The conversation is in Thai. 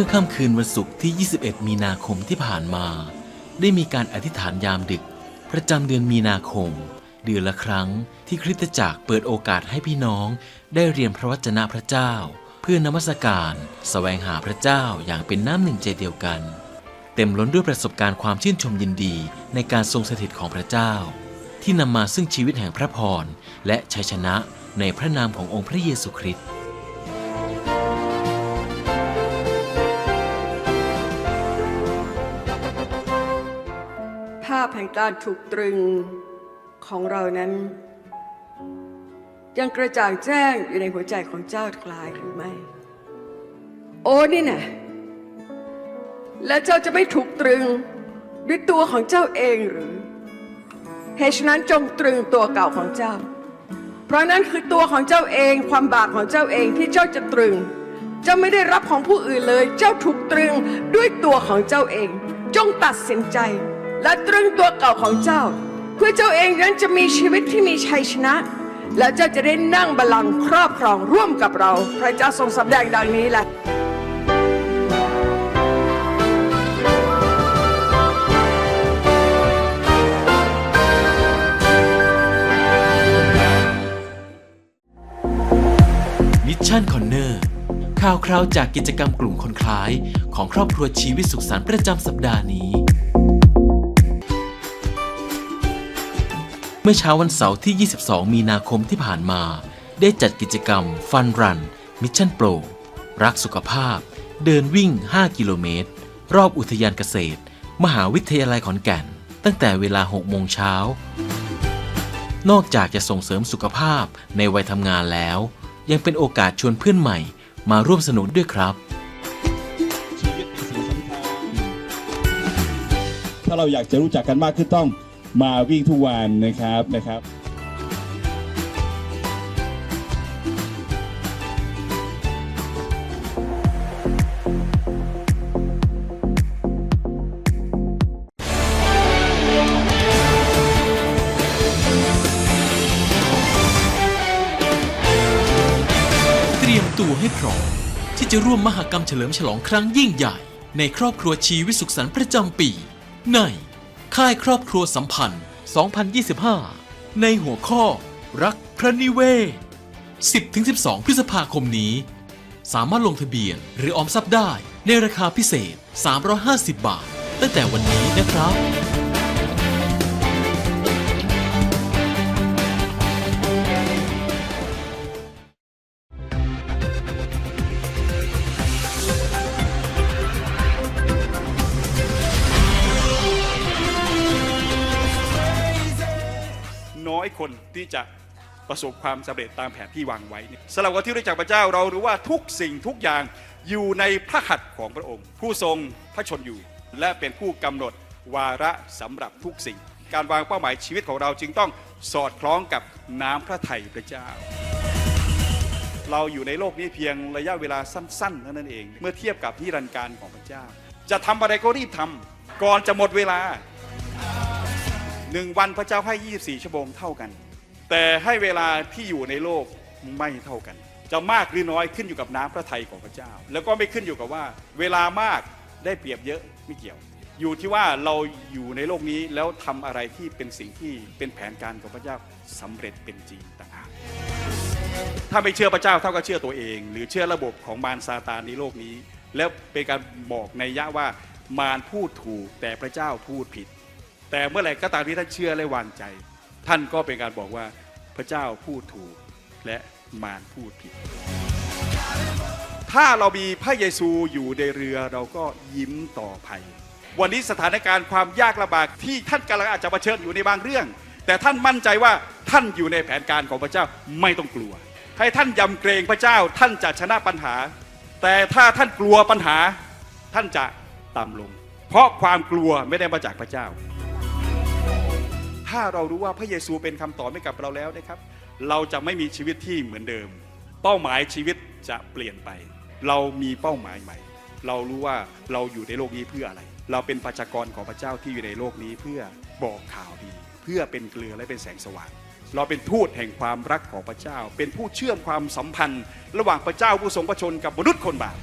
เมื่อค่ำคืนวันศุกร์ที่ 21 มีนาคมที่ผ่านมา ได้มีการอธิษฐานยามดึก ประจำเดือนมีนาคม เดือนละครั้งที่คริสตจักรเปิดโอกาสให้พี่น้อง ได้เรียนพระวจนะพระเจ้า เพื่อนมัสการสแสวงหาพระเจ้าอย่างเป็นน้ำหนึ่งใจเดียวกัน เต็มล้นด้วยประสบการณ์ความชื่นชมยินดีในการทรงสถิตของพระเจ้า ที่นำมาซึ่งชีวิตแห่งพระพรและชัยชนะในพระนามขององค์พระเยซูคริสต์ ห่งการถูกตรึงของเรานั้น ยังกระจ่างแจ้งอยู่ในหัวใจของเจ้ากลายหรือไม่ โอ้นี่นะและเจ้าจะไม่ถูกตรึงด้วยตัวของเจ้าเองหรือเหตุฉะนั้นจงตรึงตัวเก่าของเจ้า เพราะนั้นคือตัวของเจ้าเองความบาปของเจ้าเองที่เจ้าจะตรึง เจ้าไม่ได้รับของผู้อื่นเลย เจ้าถูกตรึงด้วยตัวของเจ้าเอง จงตัดสินใจ และตรึงตัวเก่าของเจ้า เพื่อเจ้าเองนั้นจะมีชีวิตที่มีชัยชนะ และเจ้าจะได้นั่งบัลลังก์ครอบครองร่วมกับเรา พระเจ้าทรงสำแดงดังนี้แหละมิชชั่นคอนเนอร์ข่าวคราวจากกิจกรรมกลุ่มคนคล้าย ของครอบครัวชีวิตสุขสันต์ประจำสัปดาห์นี้ เมื่อเช้าวันเสาร์ที่ 22 มีนาคมที่ผ่านมา ได้จัดกิจกรรมฟันรัน มิชชั่นโปร รักสุขภาพ เดินวิ่ง 5 กิโลเมตร รอบอุทยานเกษตร มหาวิทยาลัยขอนแก่น ตั้งแต่เวลา 6 โมงเช้า นอกจากจะส่งเสริมสุขภาพในวัยทำงานแล้ว ยังเป็นโอกาสชวนเพื่อนใหม่ มาร่วมสนุกด้วยครับถ้าเราอยากจะรู้จักกันมากขึ้นต้อง มาวิ่งทุกวันนะครับนะครับเตรียมตัวให้พร้อมที่จะร่วมมหกรรมเฉลิมฉลองครั้งยิ่งใหญ่ ในครอบครัวชีวิตสุขสันต์ประจำปี ใน ค่ายครอบครัวสัมพันธ์ 2025 ในหัวข้อ รักพระนิเวศ 10-12 พฤษภาคมนี้ สามารถลงทะเบียนหรือออมทรัพย์ได้ในราคาพิเศษ 350 บาท ตั้งแต่วันนี้นะครับ คนที่จะประสบความสำเร็จตามแผนที่วางไว้สำหรับคนที่รู้จักพระเจ้าเรารู้ว่าทุกสิ่งทุกอย่างอยู่ในพระหัตถ์ของพระองค์ ผู้ทรงพระชนอยู่ และเป็นผู้กำหนดวาระสำหรับทุกสิ่ง การวางเป้าหมายชีวิตของเราจึงต้องสอดคล้องกับน้ำพระทัยพระเจ้า เราอยู่ในโลกนี้เพียงระยะเวลาสั้นๆเท่านั้นเอง เมื่อเทียบกับนิรันการของพระเจ้า จะทำอะไรก็รีบทำก่อนจะหมดเวลา หนึ่งวันพระเจ้าให้ 24 ชั่วโมงเท่ากัน แต่ให้เวลาที่อยู่ในโลกไม่เท่ากัน จะมากหรือน้อยขึ้นอยู่กับน้ำพระทัยของพระเจ้า แล้วก็ไม่ขึ้นอยู่กับว่า เวลามากได้เปรียบเยอะไม่เกี่ยว อยู่ที่ว่าเราอยู่ในโลกนี้แล้วทำอะไรที่เป็นสิ่งที่เป็นแผนการของพระเจ้าสำเร็จเป็นจริงต่างหากถ้าไม่เชื่อพระเจ้าเท่ากับเชื่อตัวเอง หรือเชื่อระบบของมารซาตานในโลกนี้ แล้วเป็นการบอกในยะว่ามารพูดถูกแต่พระเจ้าพูดผิด แต่เมื่อไหร่ก็ตามที่ท่านเชื่อและวางใจ ท่านก็เป็นการบอกว่าพระเจ้าพูดถูกและมารพูดผิด ถ้าเรามีพระเยซูอยู่ในเรือเราก็ยิ้มต่อภัย วันนี้สถานการณ์ความยากลำบากที่ท่านกำลังอาจจะเผชิญอยู่ในบางเรื่อง แต่ท่านมั่นใจว่าท่านอยู่ในแผนการของพระเจ้าไม่ต้องกลัว ให้ท่านยำเกรงพระเจ้าท่านจะชนะปัญหา แต่ถ้าท่านกลัวปัญหาท่านจะต่ำลง เพราะความกลัวไม่ได้มาจากพระเจ้า ถ้าเรารู้ว่าพระเยซูเป็นคำตอบให้กับเราแล้วนะครับ เราจะไม่มีชีวิตที่เหมือนเดิม เป้าหมายชีวิตจะเปลี่ยนไป เรามีเป้าหมายใหม่ เรารู้ว่าเราอยู่ในโลกนี้เพื่ออะไร เราเป็นประชากรของพระเจ้าที่อยู่ในโลกนี้เพื่อบอกข่าวดี เพื่อเป็นเกลือและเป็นแสงสว่างเราเป็นทูตแห่งความรักของพระเจ้า เป็นผู้เชื่อมความสัมพันธ์ ระหว่างพระเจ้าผู้ทรงพระชนกับมนุษย์คนบาป